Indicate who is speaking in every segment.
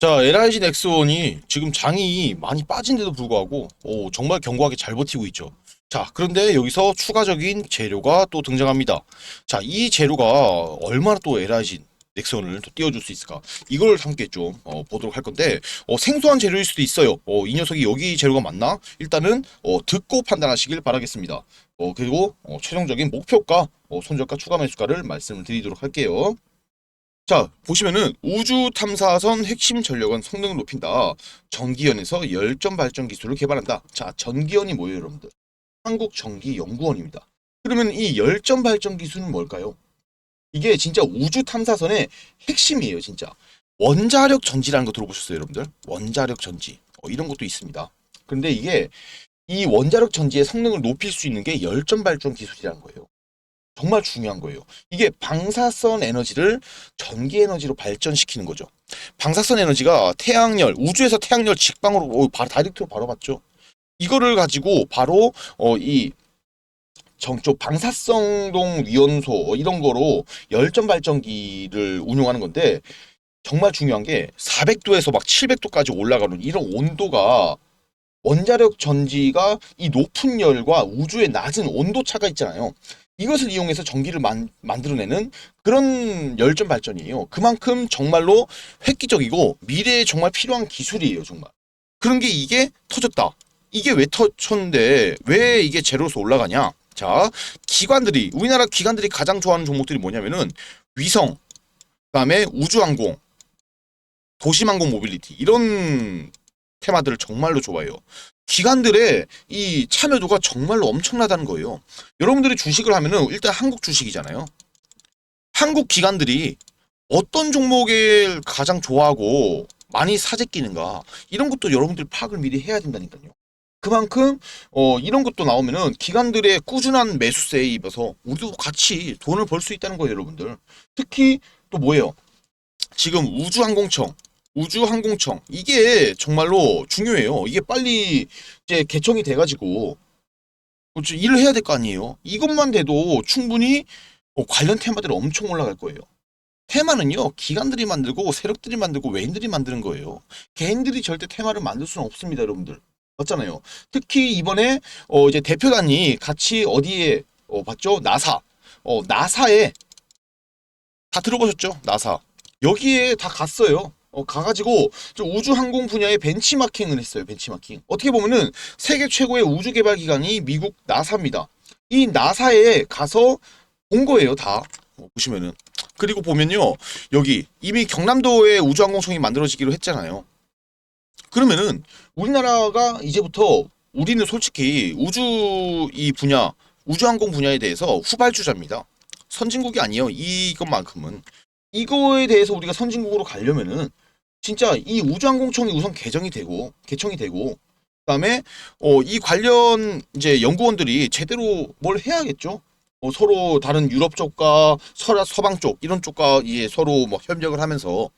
Speaker 1: 자, LIG 넥스원이 지금 장이 많이 빠진데도 불구하고 오, 정말 견고하게 잘 버티고 있죠. 자, 그런데 여기서 추가적인 재료가 또 등장합니다. 자, 이 재료가 얼마나 또 LIG 넥스원을 또 띄워줄 수 있을까? 이걸 함께 좀 어, 보도록 할 건데 어, 생소한 재료일 수도 있어요. 어, 이 녀석이 여기 재료가 맞나? 일단은 어, 듣고 판단하시길 바라겠습니다. 어, 그리고 어, 최종적인 목표가 어, 손절가 추가 매수가를 말씀을 드리도록 할게요. 자, 보시면은 우주 탐사선 핵심 전력은 성능을 높인다. 전기연에서 열전 발전 기술을 개발한다. 자, 전기연이 뭐예요, 여러분들? 한국전기연구원입니다. 그러면 이 열전 발전 기술은 뭘까요? 이게 진짜 우주 탐사선의 핵심이에요, 진짜. 원자력 전지라는 거 들어보셨어요, 여러분들? 원자력 전지. 어, 이런 것도 있습니다. 근데 이게 이 원자력 전지의 성능을 높일 수 있는 게 열전 발전 기술이라는 거예요. 정말 중요한 거예요. 이게 방사선 에너지를 전기 에너지로 발전시키는 거죠. 방사선 에너지가 태양열, 우주에서 태양열 직방으로 어, 바로 다이렉트로 바로 받죠. 이거를 가지고 바로 어, 이 정쪽 방사성동 위원소 어, 이런 거로 열전 발전기를 운용하는 건데 정말 중요한 게 400도에서 막 700도까지 올라가는 이런 온도가 원자력 전지가 이 높은 열과 우주의 낮은 온도 차가 있잖아요. 이것을 이용해서 전기를 만, 만들어내는 그런 열전 발전이에요. 그만큼 정말로 획기적이고 미래에 정말 필요한 기술이에요, 정말. 그런 게 이게 터졌다. 이게 왜 터졌는데 왜 이게 제로서 올라가냐? 자, 기관들이 우리나라 기관들이 가장 좋아하는 종목들이 뭐냐면은 위성, 그다음에 우주항공, 도시항공 모빌리티 이런 테마들을 정말로 좋아해요. 기관들의 이 참여도가 정말로 엄청나다는 거예요. 여러분들이 주식을 하면은 일단 한국 주식이잖아요. 한국 기관들이 어떤 종목을 가장 좋아하고 많이 사재끼는가 이런 것도 여러분들 파악을 미리 해야 된다니까요. 그만큼 어 이런 것도 나오면은 기관들의 꾸준한 매수세에 입어서 우리도 같이 돈을 벌 수 있다는 거예요, 여러분들. 특히 또 뭐예요? 지금 우주항공청 우주항공청 이게 정말로 중요해요. 이게 빨리 이제 개청이 돼가지고 그렇죠. 일을 해야 될 거 아니에요. 이것만 돼도 충분히 어, 관련 테마들이 엄청 올라갈 거예요. 테마는요 기관들이 만들고 세력들이 만들고 외인들이 만드는 거예요. 개인들이 절대 테마를 만들 수는 없습니다, 여러분들. 맞잖아요. 특히 이번에 어, 이제 대표단이 같이 어디에 어, 봤죠? 나사. 어, 나사에 다 들어보셨죠? 나사. 여기에 다 갔어요. 어, 가가지고 저 우주 항공 분야의 벤치마킹을 했어요. 벤치마킹. 어떻게 보면은 세계 최고의 우주 개발 기관이 미국 나사입니다. 이 나사에 가서 본 거예요, 다. 어, 보시면은. 그리고 보면요, 여기 이미 경남도에 우주항공청이 만들어지기로 했잖아요. 그러면은 우리나라가 이제부터 우리는 솔직히 우주 이 분야, 우주항공 분야에 대해서 후발주자입니다. 선진국이 아니에요. 이것만큼은. 이거에 대해서 우리가 선진국으로 가려면은 진짜 이 우주항공청이 우선 개정이 되고 개청이 되고 그다음에 어, 이 관련 이제 연구원들이 제대로 뭘 해야겠죠. 어, 서로 다른 유럽 쪽과 서, 서방 쪽 이런 쪽과 이제 서로 뭐 협력을 하면서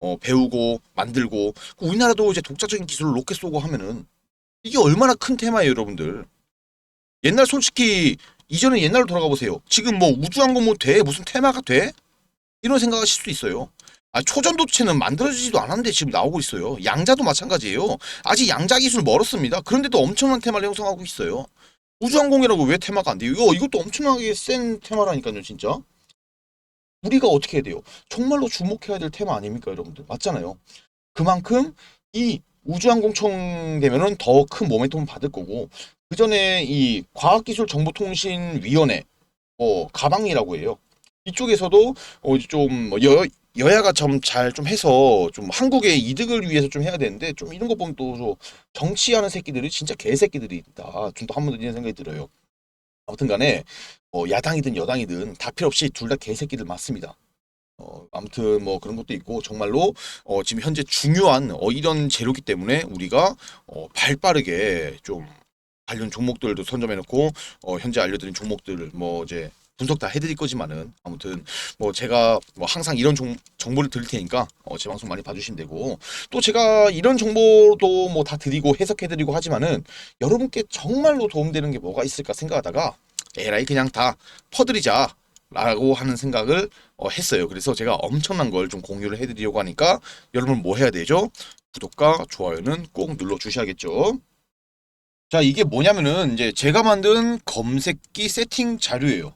Speaker 1: 어, 배우고 만들고 그 우리나라도 이제 독자적인 기술을 로켓 쏘고 하면은 이게 얼마나 큰 테마예요, 여러분들. 옛날 솔직히 이전에 옛날로 돌아가 보세요. 지금 뭐 우주항공 뭐 돼? 무슨 테마가 돼? 이런 생각하실 수 있어요. 아, 초전도체는 만들어지지도 않았는데 지금 나오고 있어요. 양자도 마찬가지예요. 아직 양자 기술 멀었습니다. 그런데도 엄청난 테마를 형성하고 있어요. 우주항공이라고 왜 테마가 안 돼요? 이거 이것도 엄청나게 센 테마라니까요, 진짜. 우리가 어떻게 해야 돼요? 정말로 주목해야 될 테마 아닙니까, 여러분들? 맞잖아요. 그만큼 이 우주항공청 되면은 더 큰 모멘텀을 받을 거고 그 전에 이 과학기술정보통신위원회 뭐 가방이라고 해요. 이쪽에서도 어, 좀 여, 여야가 좀 잘 좀 해서 좀 한국의 이득을 위해서 좀 해야 되는데 좀 이런 거 보면 또 정치하는 새끼들이 진짜 개새끼들이 있다. 좀 또 한 번 더 이런 생각이 들어요. 아무튼 간에 어, 야당이든 여당이든 다 필요 없이 둘 다 개새끼들 맞습니다. 어, 아무튼 뭐 그런 것도 있고 정말로 어, 지금 현재 중요한 어, 이런 재료기 때문에 우리가 어, 발빠르게 좀 관련 종목들도 선점해놓고 어, 현재 알려드린 종목들을 뭐 이제 분석 다 해드릴 거지만은 아무튼 뭐 제가 뭐 항상 이런 종, 정보를 드릴 테니까 어, 제 방송 많이 봐주시면 되고 또 제가 이런 정보도 뭐 다 드리고 해석해드리고 하지만은 여러분께 정말로 도움되는 게 뭐가 있을까 생각하다가 에라이 그냥 다 퍼드리자 라고 하는 생각을 어, 했어요. 그래서 제가 엄청난 걸 좀 공유를 해드리려고 하니까 여러분 뭐 해야 되죠? 구독과 좋아요는 꼭 눌러 주셔야겠죠. 자, 이게 뭐냐면은 이제 제가 만든 검색기 세팅 자료예요.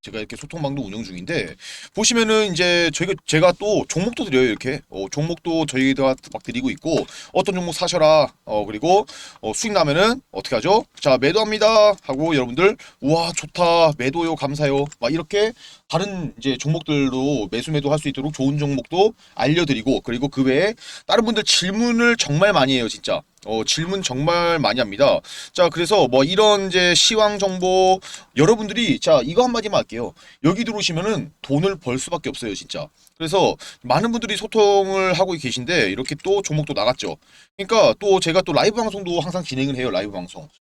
Speaker 1: 어, 제가 이렇게 소통방도 운영 중인데 보시면은 이제 저희가 제가 또 종목도 드려요 이렇게. 어, 종목도 저희가 막 드리고 있고 어떤 종목 사셔라. 어 그리고 어, 수익 나면은 어떻게 하죠? 자 매도합니다 하고 여러분들 우와 좋다. 매도요. 감사요. 막 이렇게 다른 이제 종목들도 매수 매도 할 수 있도록 좋은 종목도 알려드리고 그리고 그 외에 다른 분들 질문을 정말 많이 해요 진짜. 어 질문 정말 많이 합니다. 자 그래서 뭐 이런 이제 시황 정보 여러분들이 자 이거 한마디만 할게요. 여기 들어오시면은 돈을 벌 수밖에 없어요 진짜. 그래서 많은 분들이 소통을 하고 계신데 이렇게 또 종목도 나갔죠. 그러니까 또 제가 또 라이브 방송도 항상 진행을 해요 라이브 방송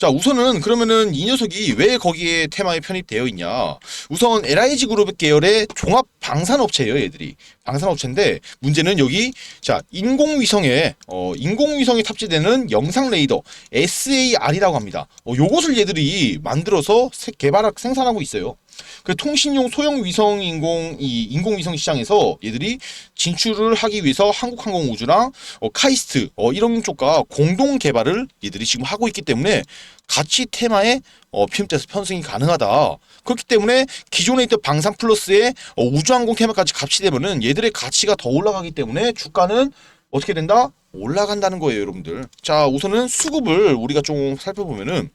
Speaker 1: 자 우선은 그러면은 이 녀석이 왜 거기에 테마에 편입되어 있냐? 우선 LIG 그룹 계열의 종합 방산업체예요 얘들이. 방산업체인데 문제는 여기 자 인공위성에 어 인공위성에 탑재되는 영상 레이더 SAR이라고 합니다. 어 요것을 얘들이 만들어서 세- 개발 생산하고 있어요 그 통신용 소형 위성 인공 이 인공 위성 시장에서 얘들이 진출을 하기 위해서 한국항공우주랑 어, 카이스트 어, 이런 쪽과 공동 개발을 얘들이 지금 하고 있기 때문에 같이 테마에 어, 편입돼서 편승이 가능하다. 그렇기 때문에 기존에 있던 방산 플러스의 어, 우주항공 테마까지 갑치되면은 얘들의 가치가 더 올라가기 때문에 주가는 어떻게 된다? 올라간다는 거예요, 여러분들. 자, 우선은 수급을 우리가 좀 살펴보면은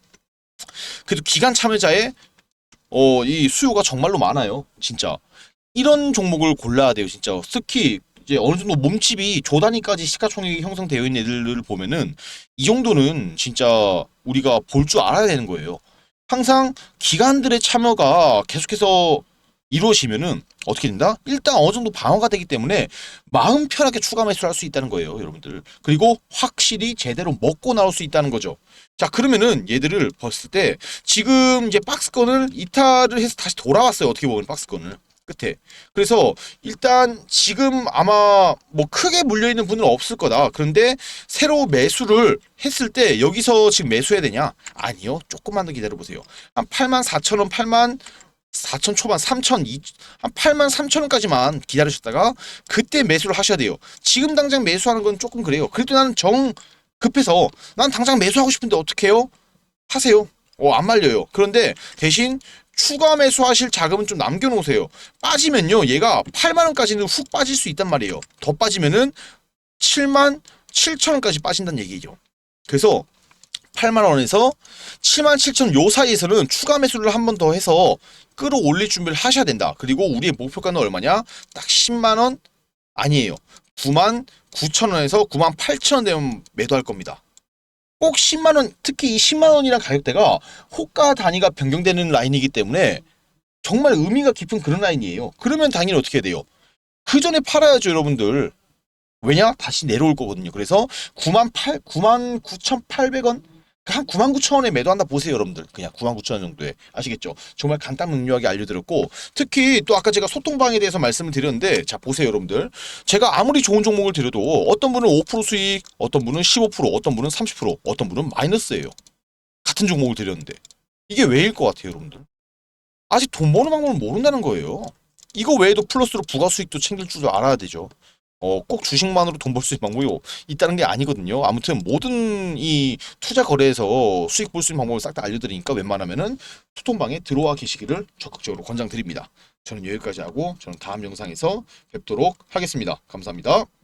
Speaker 1: 그래도 기간 참여자의 어, 이 수요가 정말로 많아요. 진짜. 이런 종목을 골라야 돼요, 진짜. 특히 이제 어느 정도 몸집이 조 단위까지 시가총액이 형성되어 있는 애들을 보면은 이 정도는 진짜 우리가 볼 줄 알아야 되는 거예요. 항상 기관들의 참여가 계속해서 이루어지면은 어떻게 된다? 일단 어느 정도 방어가 되기 때문에 마음 편하게 추가 매수를 할 수 있다는 거예요, 여러분들. 그리고 확실히 제대로 먹고 나올 수 있다는 거죠. 자, 그러면은 얘들을 봤을 때 지금 이제 박스건을 이탈을 해서 다시 돌아왔어요. 어떻게 보면 박스건을. 끝에. 그래서 일단 지금 아마 뭐 크게 물려 있는 분은 없을 거다. 그런데 새로 매수를 했을 때 여기서 지금 매수해야 되냐? 아니요. 조금만 더 기다려 보세요. 한 8만 4천 원, 8만 4천 초반, 3천, 2, 한 8만 3천 원까지만 기다리셨다가 그때 매수를 하셔야 돼요. 지금 당장 매수하는 건 조금 그래요. 그래도 나는 정 급해서 난 당장 매수하고 싶은데 어떻게 해요? 하세요. 어, 안 말려요. 그런데 대신 추가 매수하실 자금은 좀 남겨놓으세요. 빠지면요, 얘가 8만 원까지는 훅 빠질 수 있단 말이에요. 더 빠지면은 7만 7천 원까지 빠진다는 얘기죠. 그래서 8만 원에서 7만 7천 요 사이에서는 추가 매수를 한 번 더 해서 끌어올릴 준비를 하셔야 된다. 그리고 우리의 목표가는 얼마냐? 딱 10만 원 아니에요. 9만 9천 원에서 9만 8천 원 되면 매도할 겁니다. 꼭 10만 원, 특히 이 10만 원이란 가격대가 호가 단위가 변경되는 라인이기 때문에 정말 의미가 깊은 그런 라인이에요. 그러면 당연히 어떻게 해야 돼요? 그 전에 팔아야죠, 여러분들. 왜냐? 다시 내려올 거거든요. 그래서 9만 8, 9만 9,800원? 한 9만 9천 원에 매도한다 보세요, 여러분들. 그냥 9만 9천 원 정도에. 아시겠죠? 정말 간단 명료하게 알려드렸고, 특히 또 아까 제가 소통방에 대해서 말씀을 드렸는데, 자, 보세요, 여러분들. 제가 아무리 좋은 종목을 드려도 어떤 분은 5% 수익, 어떤 분은 15%, 어떤 분은 30%, 어떤 분은 마이너스예요. 같은 종목을 드렸는데. 이게 왜일 것 같아요, 여러분들? 아직 돈 버는 방법을 모른다는 거예요. 이거 외에도 플러스로 부가 수익도 챙길 줄 알아야 되죠. 어, 꼭 주식만으로 돈 벌 수 있는 방법이 있다는 게 아니거든요. 아무튼 모든 이 투자 거래에서 수익 볼 수 있는 방법을 싹 다 알려드리니까 웬만하면은 투통방에 들어와 계시기를 적극적으로 권장드립니다. 저는 여기까지 하고 저는 다음 영상에서 뵙도록 하겠습니다. 감사합니다.